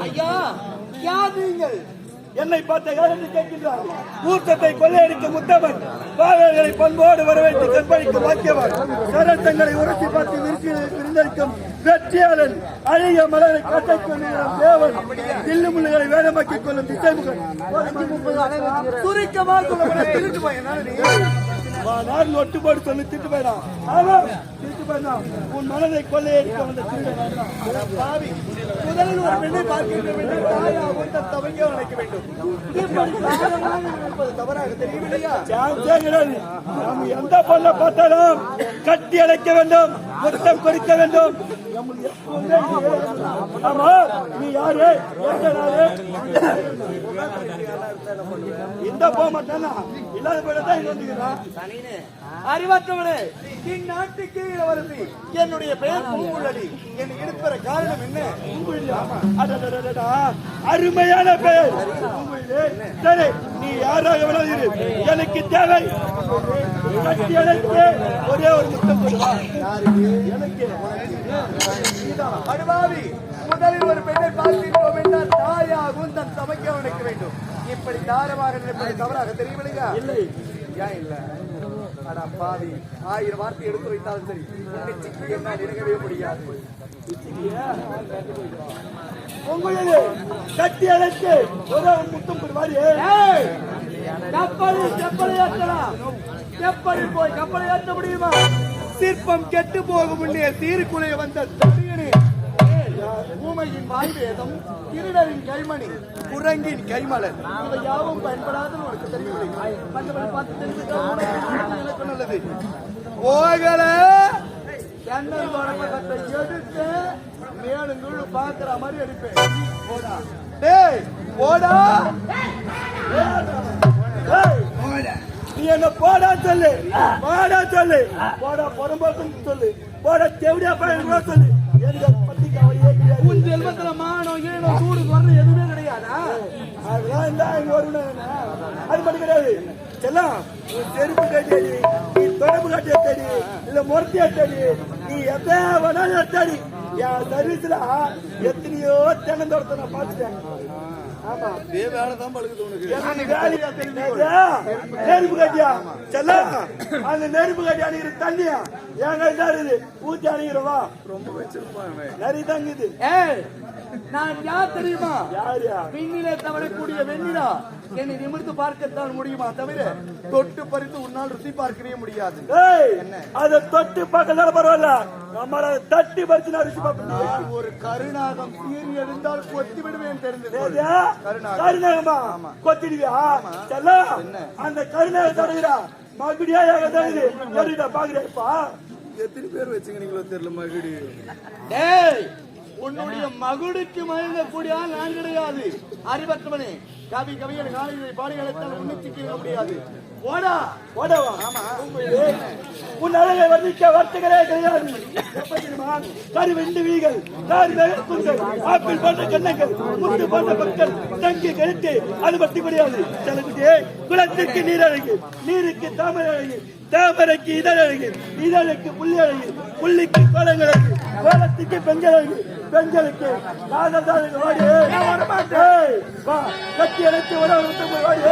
ஐயா யார் நீங்கள்? என்னை பார்த்த காலத்தில் கேட்கின்றார்? ஊர்த்தத்தை கொள்ளையடிக்கும் முத்தவன் பாவல்களை பண்போடு வரவேற்று கற்பழிக்கும் வாக்கியவன். சரத்தங்களை உரசி பார்த்து விரிசி விருந்தளிக்கும் வெற்றியாளன் அழகிய மலரை கட்டைக்கும் தேவன். தில்லு முள்ளுகளை வேதமாக்கிக் கொள்ளும் திசைமுகன். சுருக்கமாக சொல்ல நான் ஒட்டு போட்டு சொல்லி திட்டு போயிடான் ஆமா திட்டு வேணாம் உன் மனதை கொள்ளையடிக்க வந்த திருடன் பாவி. முதலில் ஒரு பெண்ணை பார்க்கின்ற பெண்ணை தாயா உந்த தவங்க அழைக்க வேண்டும். நினைப்பது தவறாக தெரியவில்லையா? நாம் எந்த பொண்ணை பார்த்தாலும் கட்டி அடைக்க வேண்டும் முத்தம் கொடுக்க வேண்டும். ஆமா நீ யாரு? இந்த போக மாட்டானா இல்லாத போயிட தான் இங்க வந்துக்கிறான் அறிவாற்றவனே இந்நாட்டுக்கு இளவரசி. என்னுடைய பெயர் பூங்குழலி. என் எடுப்பற காரணம் என்ன? அருமையான பெயர். சரி நீ யாராக இரு. எனக்கு தேவை. ஒரே ஒரு முத்தம் முதலில் ஒரு பெண்ணை பார்க்கின்றோம் என்றால் தாயா குந்தன் சமைக்க வேண்டும். இப்படி தாரமாக தவறாக தெரியவில்லையா இல்லை. ஏன் இல்ல? அடா பாவி. ஆயிரம் வார்த்தை எடுத்து வைத்தாலும் சரி சிக்கி என்னால் இறங்கவே முடியாது. கட்டி ஒரு முத்தம் கப்பலில் கப்பலை ஏற்றலாம். கப்பலில் போய் கப்பலை ஏற்ற முடியுமா? சிற்பம் கெட்டு போகும் முன்னே சீருக்குள்ளே வந்த தடியனே ஊமையின் வாய் திருடரின் கைமணி குரங்கின் கைமலர். இவை யாவும் பயன்படாத உனக்கு தெரியவில்லை நல்லது போகல தென்னன் தொடக்கத்தை எடுத்து மேலும் கீழு பாக்குற மாதிரி அடிப்பேன். போடா. டேய் போடா. நீ என்ன போடா சொல்லு. போடா சொல்லு. போடா புறம்போக்குன்னு சொல்லு. போடா தேவடியா பையன் கூட சொல்லு. எனக்கு பத்தி கவலையே கிடையாது உன் செல்வத்துல மானம் ஈனம் சூடு எதுவுமே கிடையாதா? அதெல்லாம் இருந்தா இங்க வரணும்? அது மட்டும் கிடையாது. செல்லம் நீ செருப்பு கட்டியடி இல்ல முரட்டியா தேடி. நீ எதை வேணாலும் எடுத்தாடி என் சர்வீஸ்ல எத்தனையோ தென்னந்தோட்டத்தை நான் பார்த்துட்டேன். ஆமா எனக்கு வேலையா தெரிஞ்சா, நெருப்பு கட்டியா? செல்லம் அந்த நெருப்பு கட்டி அணிகிற தண்ணியா? என் கையில் இருக்குது. ஊத்தி அணிகிறவா ரொம்ப வச்சிருப்பாங்க நிறைய தங்குது. ஏய் நான் யார் தெரியுமா? யாரியா? விண்ணிலே தவழக்கூடிய வெண்ணிலா? என்னை நிமிர்ந்து பார்க்கத்தான் முடியுமா தவிர தொட்டு பறித்து உன்னால் ருசி பார்க்கவே முடியாது. ஏய் அத தொட்டு பார்க்கறதால பரவாயில்ல. நம்மள தட்டி பறிச்சு நான் ருசி பார்ப்பேன். ஒரு கருணாகம் சீறி எழுந்தால் கொத்தி விடுவேன் தெரிந்தது கருணாகமா கொத்திடுவியா? செல்லம் அந்த கருணாக தருகிறா மகுடியா தருது தெரியுதா பாக்குறேப்பா எத்தனை பேர் வச்சுக்கிறீங்களோ தெரியல மறுபடி டேய் உன்னுடைய மகுடுக்கு மயங்கக்கூடிய ஆள் நான் கிடையாது. அறிவற்றவனே கவி கவிகள் காலையில் பாடிகளைத்தால் உன்னை சிக்கிக்க முடியாது. ஓடா. ஓடவா? உன் அழகை வர்ணிக்க வார்த்தைகளே கிடையாது. எப்படி வெண்டு வீகள் காரி குஞ்சல் ஆப்பிள் போன்ற கண்ணங்கள் முத்து போன்ற மக்கள் தங்கி கழித்து அது பற்றி முடியாது செலகுட்டியே குளத்திற்கு நீர் அழகு நீருக்கு தாமரை அழகு தாமரைக்கு இதழ் அழகு இதழுக்கு புள்ளி அழகு புள்ளிக்கு கோலங்கள் அழகு கோலத்துக்கு பெண்கள் அழகு பெண்களுக்கு நாதல் வாடி. ஏய், வா கட்டி அணைத்து ஒரு வாடி.